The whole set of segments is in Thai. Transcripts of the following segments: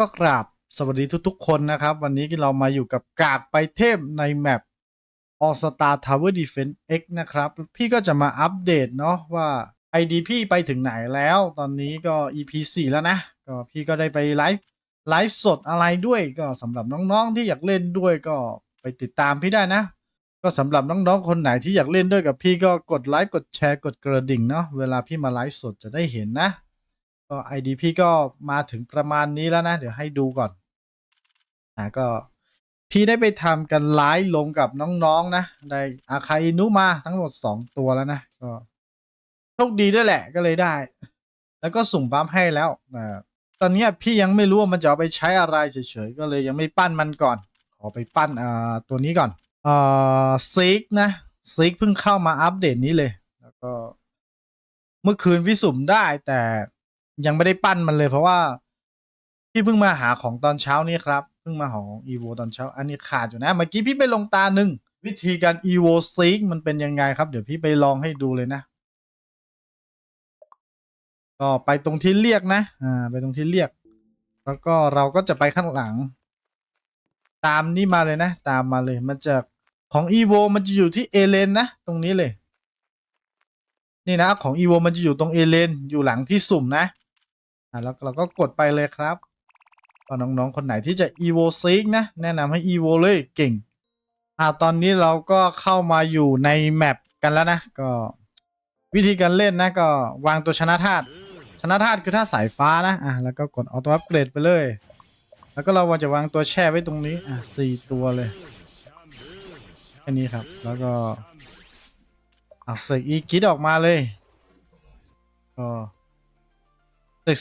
ก็กราบสวัสดีทุกๆ คนนะครับ วันนี้เรามาอยู่กับกากไปเทพในแมป All Star Tower Defense X นะครับ พี่ก็จะมาอัปเดตเนาะว่า ID พี่ไปถึงไหนแล้ว ตอนนี้ก็ EP 4 แล้วนะ ก็พี่ก็ได้ไปไลฟ์ไลฟ์สดอะไรด้วยก็สำหรับน้องๆที่อยากเล่นด้วยก็ไปติดตามพี่ได้นะ ก็สำหรับน้องๆคนไหนที่อยากเล่นด้วยกับพี่ก็กดไลค์กดแชร์กดกระดิ่งเนาะเวลาพี่มาไลฟ์สดจะได้เห็นนะ ก็ ID พี่ก็มาถึงประมาณนี้แล้วนะ เดี๋ยวให้ดูก่อนอ่าก็พี่ได้ไปทำกันไลฟ์ลงกับน้องๆนะได้อาคาอินุมาทั้งหมดสองตัวแล้วนะก็โชคดีด้วยแหละก็เลยได้ แล้วก็สุ่มบัฟให้แล้วอ่าตอนนี้พี่ยังไม่รู้ว่ามันจะเอาไปใช้อะไรเฉยๆก็เลยยังไม่ปั้นมันก่อน ขอไปปั้นอ่าตัวนี้ก่อนอ่าซิกนะซิกเพิ่งเข้ามาอัปเดตนี้เลย แล้วก็ เมื่อคืนพี่สุ่มได้แต่ ยังไม่ได้ปั้นมันเลย เพราะว่าพี่เพิ่งมาหาของตอนเช้านี้ครับเพิ่งมาหาอง evo ตอนเช้า อันนี้ขาดอยู่นะเมื่อกี้พี่ไปลงตาหนึ่งวิธีการ evo seek มันเป็นยังไงครับ เดี๋ยวพี่ไปลองให้ดูเลยนะ ก็ไปตรงที่เรียกนะอ่าไปตรงที่เรียก แล้วก็เราก็จะไปข้างหลัง ตามนี่มาเลยนะ ตามมาเลยมันจะของ evo มันจะอยู่ที่เอเลนนะตรงนี้เลยนี่นะของ evo มันจะอยู่ตรงเอเลนอยู่หลังที่สุ่มนะ อ่าแล้วเราก็กดไปเลยครับก็น้องๆ คนไหนที่จะ evo seek นะ แนะนำให้ evo เลยเก่ง อ่าตอนนี้เราก็เข้ามาอยู่ในแมปกันแล้วนะ ก็วิธีการเล่นนะก็วางตัวชนะธาตุชนะธาตุคือธาตุสายฟ้านะอะแล้วก็กดออโต้อัปเกรดไปเลย แล้วก็เราจะวางตัวแช่ไว้ตรงนี้อะสี่ตัวเลยแค่นี้ครับแล้วก็เอาเสกอีกิดออกมาเลยก็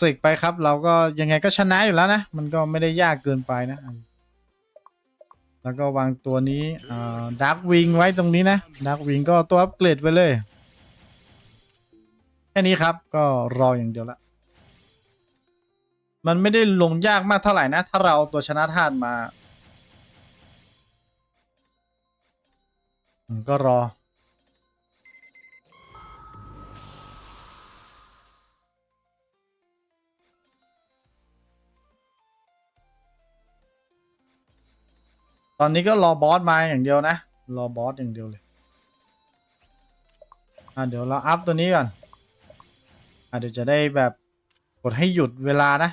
สกๆไปครับ เราก็ยังไงก็ชนะอยู่แล้วนะ มันก็ไม่ได้ยากเกินไปนะ แล้วก็วางตัวนี้ดักวิงไว้ตรงนี้นะดักวิงก็ตัวอัปเกรดไปเลย แค่นี้ครับก็รออย่างเดียวละ มันไม่ได้ลงยากมากเท่าไหร่นะ ถ้าเราเอาตัวชนะธาตุมา ก็รอ ตอนนี้ก็รอบอสมาอย่างเดียวนะ รอบอสอย่างเดียวเลย อะเดี๋ยวเราอัพตัวนี้ก่อน อะเดี๋ยวจะได้แบบกดให้หยุดเวลานะ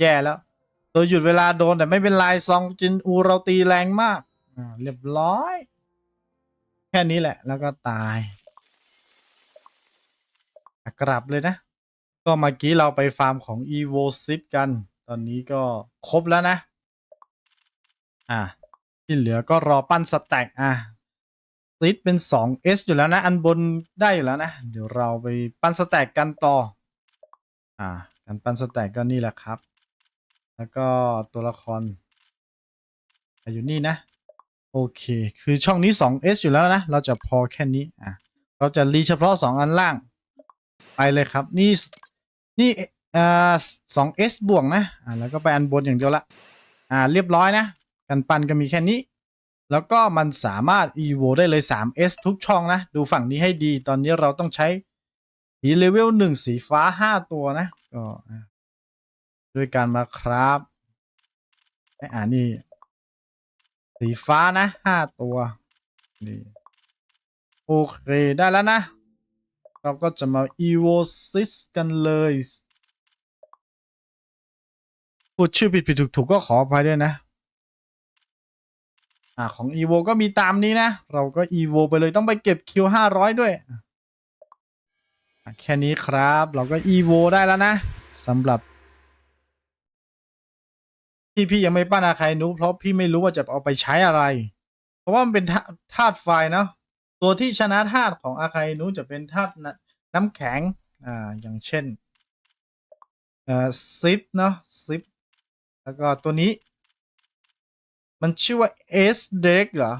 แย่แล้ว ตัวหยุดเวลาโดนแต่ไม่เป็นไรซองจินอูเราตีแรงมาก อ่าเรียบร้อย แค่นี้แหละแล้วก็ตาย กลับเลยนะ ก็เมื่อกี้เราไปฟาร์มของ evo 10กัน ตอนนี้ก็ครบแล้วนะ อะที่เหลือก็รอปั้นสแต็กอะติดเป็น 2s อยู่แล้วนะ อันบนได้อยู่แล้วนะ เดี๋ยวเราไปปั้นสแต็กกันต่อ อ่า การปั้นสแต็กก็นี่แหละครับ แล้วก็ตัวละครอยู่นี่นะ โอเค คือช่องนี้ 2s อยู่แล้วนะ เราจะพอแค่นี้ อะ เราจะรีเฉพาะ 2 อันล่าง ไปเลยครับ นี่ นี่อ่า 2s บวกนะ อ่า แล้วก็ไปอันบนอย่างเดียวละ อ่า เรียบร้อยนะ กันปันก็มีแค่นี้ แล้วก็มันสามารถ evo ได้เลย 3s ทุกช่องนะ ดูฝั่งนี้ให้ดี ตอนนี้เราต้องใช้ผีเลเวลหนึ่งสีฟ้าห้าตัวนะ ก็ด้วยการมาครับไออ่านี่ สีฟ้านะห้าตัวนี่โอเค ได้แล้วนะ เราก็จะมา evo 6กันเลยพูดชื่อผิดผิดถูกถูกก็ขออภัยด้วยนะ อ่าของ evo ก็มีตามนี้นะ เราก็ evo ไปเลยต้องไปเก็บคิวห้าร้อยด้วยแค่นี้ครับเราก็ evo ได้แล้วนะสำหรับที่พี่ยังไม่ปั้นอาคายนุเพราะพี่ไม่รู้ว่าจะเอาไปใช้อะไร เพราะว่ามันเป็นธาตุไฟเนาะตัวที่ชนะธาตุของอาคายนุจะเป็นธาตุน้ำน้ำแข็งอ่าอย่างเช่นเอ่อซิปเนาะซิปแล้วก็ตัวนี้ มันชื่อว่า S d e r e c เหรอ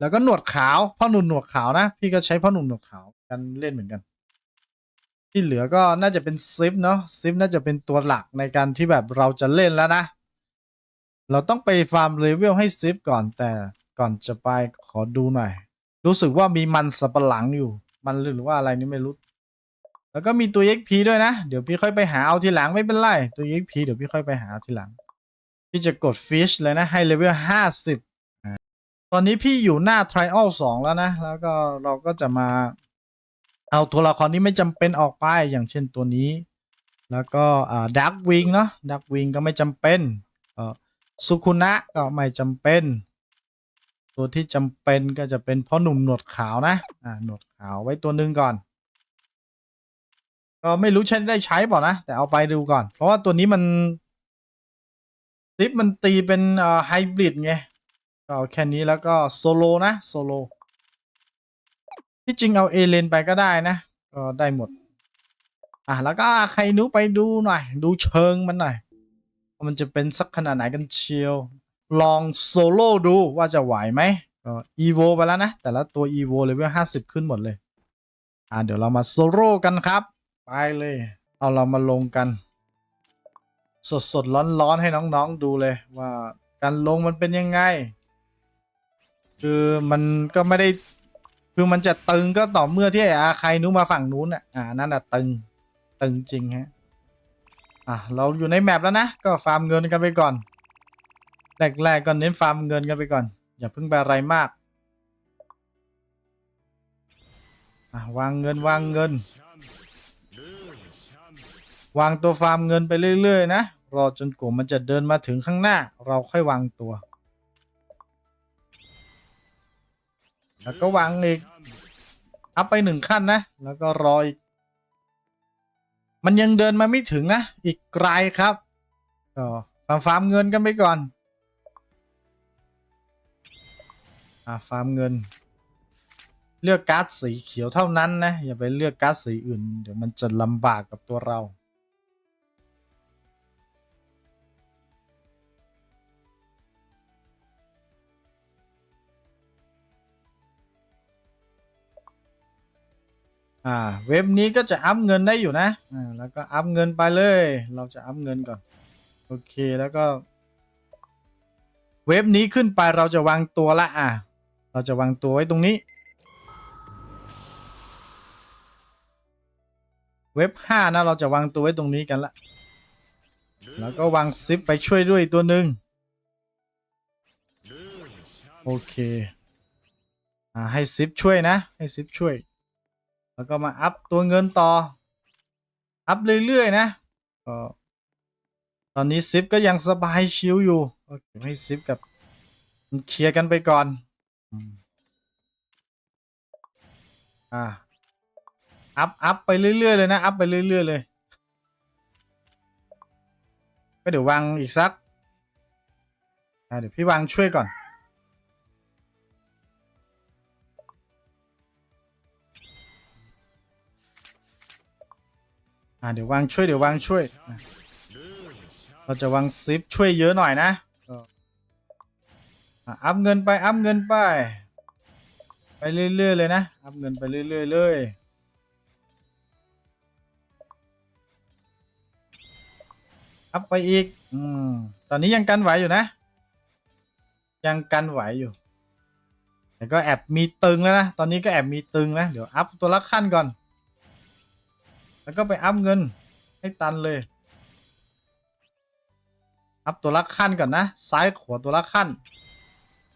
แล้วก็หนวดขาวพ่อหนุ่มหนวดขาวนะ พี่ก็ใช้พ่อหนุ่มหนวดขาวกันเล่นเหมือนกัน ที่เหลือก็น่าจะเป็นซิปเนาะซิปน่าจะเป็นตัวหลักในการที่แบบเราจะเล่นแล้วนะ เราต้องไปฟาร์มเลเวลให้ซิปก่อนแต่ก่อนจะไปขอดูหน่อย รู้สึกว่ามีมันสับปะหลังอยู่ มันหรือว่าอะไรนี่ไม่รู้ แล้วก็มีตัว XP ด้วยนะ เดี๋ยวพี่ค่อยไปหาเอาทีหลังไม่เป็นไร ตัว XP เดี๋ยวพี่ค่อยไปหาเอาทีหลัง พี่จะกด Fish เลยนะ ให้เลเวล50อ่าตอนนี้พี่อยู่หน้า Trial 2 แล้วนะ แล้วก็เราก็จะมาเอาตัวละครที่ไม่จำเป็นออกไปอย่างเช่นตัวนี้ แล้วก็อ่าดักวิงเนาะดักวิงก็ไม่จำเป็นสุคุนะก็ไม่จำเป็น ตัวที่จำเป็นก็จะเป็นพ่อหนุ่มหนวดขาวนะอ่าหนวดขาวไว้ตัวหนึ่งก่อน ก็ไม่รู้ใช้ได้ใช้เปล่านะ แต่เอาไปดูก่อน เพราะว่าตัวนี้มัน ซิปมันตีเป็นไฮบริดไงก็เอาแค่นี้แล้วก็โซโลนะโซโลที่จริงเอาเอเลนไปก็ได้นะก็ได้หมด อะแล้วก็ใครนุไปดูหน่อย ดูเชิงมันหน่อย มันจะเป็นสักขนาดไหนกันเชียว ลองโซโล่ดูว่าจะไหวไหมก็อีโวไปแล้วนะ แต่ละตัวอีโวเลเวลห้าสิบขึ้นหมดเลย อะเดี๋ยวเรามาโซโล่กันครับ ไปเลย เอาเรามาลงกัน สดสดร้อนร้อนให้น้องๆดูเลยว่าการลงมันเป็นยังไง คือมันก็ไม่ได้คือมันจะตึงก็ต่อเมื่อที่อาใครนู้มาฝั่งนู้นอะอ่านั่นอะตึงตึงจริงฮะอะเราอยู่ในแมปแล้วนะก็ฟาร์มเงินกันไปก่อนแรกๆก็เน้นฟาร์มเงินกันไปก่อน อย่าเพิ่งไปอะไรมากอะวางเงินวางเงิน วางตัวฟาร์มเงินไปเรื่อยๆนะ รอจนกลุ่มมันจะเดินมาถึงข้างหน้า เราค่อยวางตัว แล้วก็วางอีก อัพไปหนึ่งขั้นนะ แล้วก็รออีก มันยังเดินมาไม่ถึงนะ อีกไกลครับก็ฟาร์มฟาร์มเงินกันไปก่อน อ่าฟาร์มเงิน เลือกการ์ดสีเขียวเท่านั้นนะ อย่าไปเลือกการ์ดสีอื่น เดี๋ยวมันจะลำบากกับตัวเรา อ่า เว็บนี้ก็จะอัพเงินได้อยู่นะอ่าแล้วก็อัพเงินไปเลย เราจะอัพเงินก่อน โอเคแล้วก็ เว็บนี้ขึ้นไปเราจะวางตัวละอะ เราจะวางตัวไว้ตรงนี้ เว็บห้านะเราจะวางตัวไว้ตรงนี้กันละ แล้วก็วางซิปไปช่วยด้วยตัวหนึ่งโอเค อ่าให้ซิปช่วยนะ ให้ซิปช่วย แล้วก็มาอัพตัวเงินต่อ อัพเรื่อยๆนะก็ตอนนี้ซิปก็ยังสบายชิวอยู่โอเคให้ซิปกับเคลียร์กันไปก่อน อ่า อัพอัพไปเรื่อยๆเลยนะ อัพไปเรื่อยๆเลย ก็เดี๋ยววางอีกสัก อ่าเดี๋ยวพี่วางช่วยก่อน อ่าเดี๋ยววางช่วยเดี๋ยววางช่วย เราจะวางซิปช่วยเยอะหน่อยนะอะอัพเงินไปอัพเงินไป ไปเรื่อยๆเลยนะอัพเงินไปเรื่อยๆเลยอัพไปอีกอืมตอนนี้ยังกันไหวอยู่นะ ยังกันไหวอยู่ แต่ก็แอบมีตึงแล้วนะ ตอนนี้ก็แอบมีตึงนะ เดี๋ยวอัพตัวละขั้นก่อน แล้วก็ไปอัพเงินให้ตันเลย อัพตัวละขั้นก่อนนะ ซ้ายขวาตัวละขั้น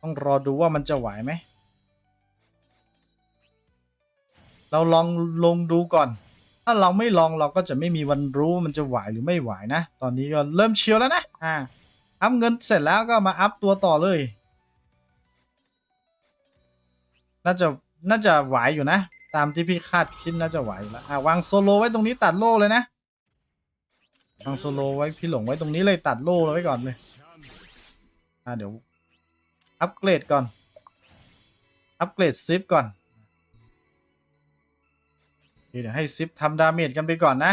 ต้องรอดูว่ามันจะไหวไหม เราลองลงดูก่อน ถ้าเราไม่ลองเราก็จะไม่มีวันรู้ว่ามันจะไหวหรือไม่ไหวนะ ตอนนี้ก็เริ่มเชียวแล้วนะ อ่า อัพเงินเสร็จแล้วก็มาอัพตัวต่อเลย น่าจะน่าจะไหวอยู่นะ ตามที่พี่คาดคิดน่าจะไหวแล้วอะวางโซโลไว้ตรงนี้ตัดโล่เลยนะวางโซโลไว้พี่หลงไว้ตรงนี้เลยตัดโล่ไว้ก่อนเลยอะเดี๋ยวอัปเกรดก่อน อัปเกรดซิปก่อนเดี๋ยวให้ซิปทำดาเมจกันไปก่อนนะ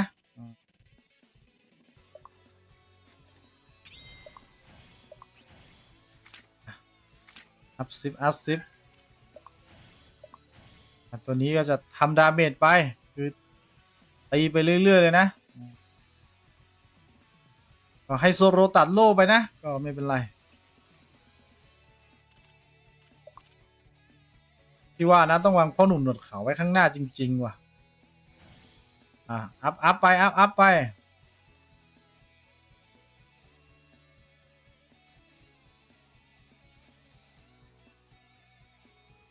อัพซิปอัพซิป ตัวนี้ก็จะทำดาเมจไป คือตีไปเรื่อย ๆ เลยนะ ก็ให้โซโรตัดโล่ไปนะ ก็ไม่เป็นไร ที่ว่านะต้องวางพ่อหนุ่มหนวดเขาไว้ข้างหน้าจริง ๆ ว่ะ อะ อัพอัพไป อัพอัพไป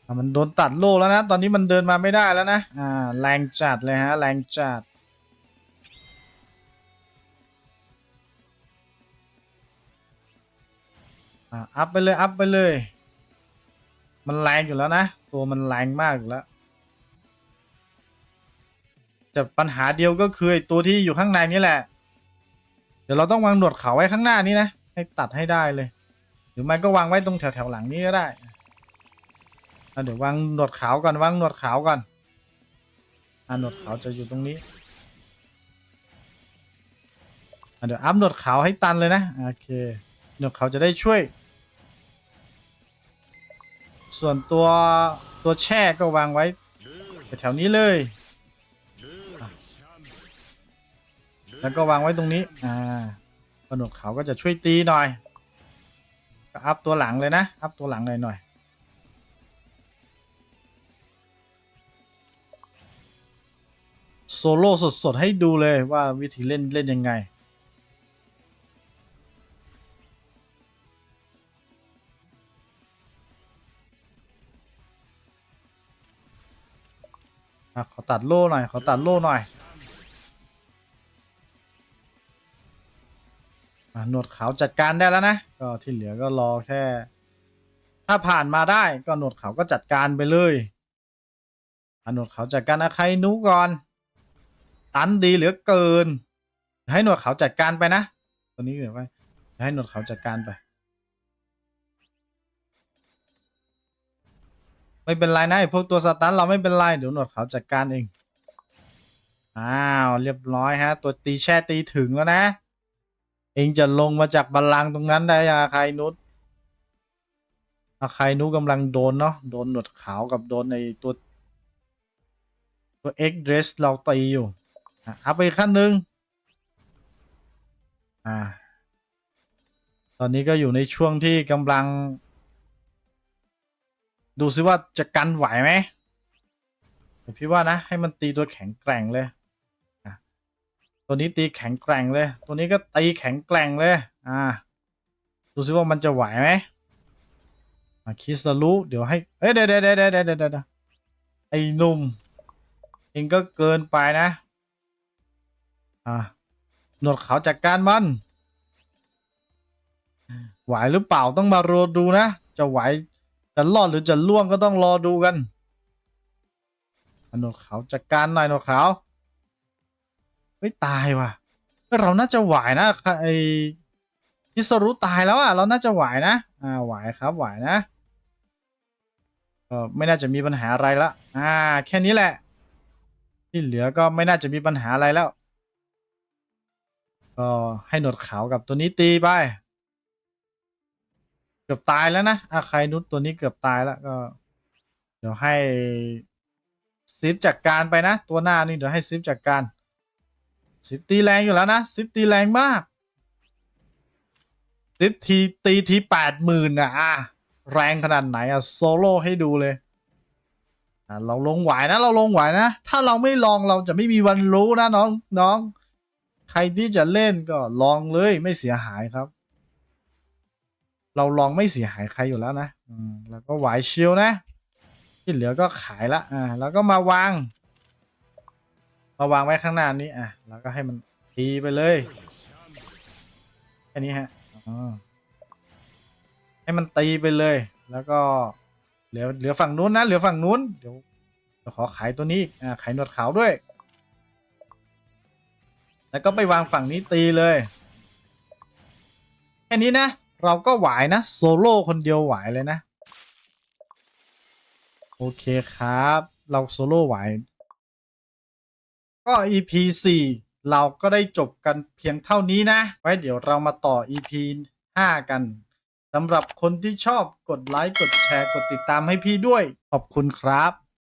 อะมันโดนตัดโลแล้วนะ ตอนนี้มันเดินมาไม่ได้แล้วนะ อ่า แรงจัดเลยฮะ แรงจัด อ่า อัพไปเลย อัพไปเลย มันแรงอยู่แล้วนะ ตัวมันแรงมากอยู่แล้ว แต่ปัญหาเดียวก็คือไอตัวที่อยู่ข้างในนี่แหละ เดี๋ยวเราต้องวางหนวดเขาไว้ข้างหน้านี้นะ ให้ตัดให้ได้เลย หรือไม่ก็วางไว้ตรงแถวแถวๆหลังนี้ก็ได้ เดี๋ยววางหนวดขาวก่อนวางหนวดขาวก่อนอะหนวดขาวจะอยู่ตรงนี้อเดี๋ยวอัพหนวดขาวให้ตันเลยนะโอเคหนวดขาวจะได้ช่วย ส่วนตัวตัวแช่ก็วางไว้แถวนี้เลย แล้วก็วางไว้ตรงนี้อ่าหนวดขาวก็จะช่วยตีหน่อยก็อัพตัวหลังเลยนะ อัพตัวหลังหน่อยหน่อย โซโล่สดๆ ให้ดูเลยว่าวิธีเล่นเล่นยังไง ขอตัดโล่หน่อย ขอตัดโล่หน่อยหนวดขาวจัดการได้แล้วนะ ก็ที่เหลือก็รอแค่ ถ้าผ่านมาได้ก็หนวดขาวก็จัดการไปเลยหนวดขาวจัดการอาใครนุก่อน ตันดีเหลือเกิน ให้หนวดเขาจัดการไปนะตัวนี้เดี๋ยวไว้ให้หนวดเขาจัดการไป ไม่เป็นไรนะไอพวกตัวสตันเราไม่เป็นไรเดี๋ยวหนวดเขาจัดการเองอ้าวเรียบร้อยฮะ ตัวตีแช่ตีถึงแล้วนะ เองจะลงมาจากบัลลังก์ตรงนั้นได้ยังอาคายนุษอาคายนุกำลังโดนเนาะโดนหนวดขาวกับโดนในตัว ตัว X dress เราตีอยู่ อัพไปขั้นหนึ่งอ่า ตอนนี้ก็อยู่ในช่วงที่กำลัง ดูซิว่าจะกันไหวไหมดี๋ยวพี่ว่านะ ให้มันตีตัวแข็งแกร่งเลยตัวนี้ตีแข็งแกร่งเลย ตัวนี้ก็ตีแข็งแกร่งเลย อ่า ดูซิว่ามันจะไหวไหมคิสรู้เดี๋ยวให้ เอ้ยเดี๋ยวเดี๋ยวเดี๋ยวเดี๋ยวเดี๋ยวเดี๋ยวไอ้นุ่มเองก็เกินไปนะ อะหนวดขาวจากการมัน ไหวหรือเปล่าต้องมารอดูนะ จะไหวจะรอดหรือจะล่วงก็ต้องรอดูกันหนวดขาวจากการหน่อยหนวดขาวเฮ้ยตายว่ะ เราน่าจะไหวนะไอ้ทิสรุตายแล้วอะ เราน่าจะไหวนะ อ่าไหวครับไหวนะก็ไม่น่าจะมีปัญหาอะไรละ อ่า แค่นี้แหละ ที่เหลือก็ไม่น่าจะมีปัญหาอะไรแล้ว ก็ให้หนวดขาวกับตัวนี้ตีไป เกือบตายแล้วนะอาใครนุชตัวนี้เกือบตายแล้วก็ เดี๋ยวให้ซิปจัดกการไปนะ ตัวหน้านี่เดี๋ยวให้ซิปจัดกการซิปตีแรงอยู่แล้วนะซิปตีแรงมากซิปทีตีทีแปดหมื่นอะอะแรงขนาดไหนอะโซโล่ให้ดูเลยเราลงไหวนะ เราลงไหวนะ ถ้าเราไม่ลองเราจะไม่มีวันรู้นะน้องน้อง ใครที่จะเล่นก็ลองเลยไม่เสียหายครับ เราลองไม่เสียหายใครอยู่แล้วนะอืมแล้วก็ไหวเชิลนะ ที่เหลือก็ขายละอ่าแล้วก็มาวาง มาวางไว้ข้างหน้านี้อะแล้วก็ให้มันตีไปเลยแค่นี้ฮะอ๋อให้มันตีไปเลย แล้วก็เหลือเหลือฝั่งนู้นนะเหลือฝั่งนู้นเดี๋ยวเดี๋ยวขอขายตัวนี้อีกอ่าขายหนวดขาวด้วย แล้วก็ไปวางฝั่งนี้ตีเลยแค่นี้นะ เราก็ไหวนะโซโล่คนเดียวไหวเลยนะ โอเคครับ เราโซโล่ไหวก็ EP 4เราก็ได้จบกันเพียงเท่านี้นะ ไว้เดี๋ยวเรามาต่อ EP 5 กันสำหรับคนที่ชอบกดไลค์ กดแชร์ กดติดตามให้พี่ด้วย ขอบคุณครับ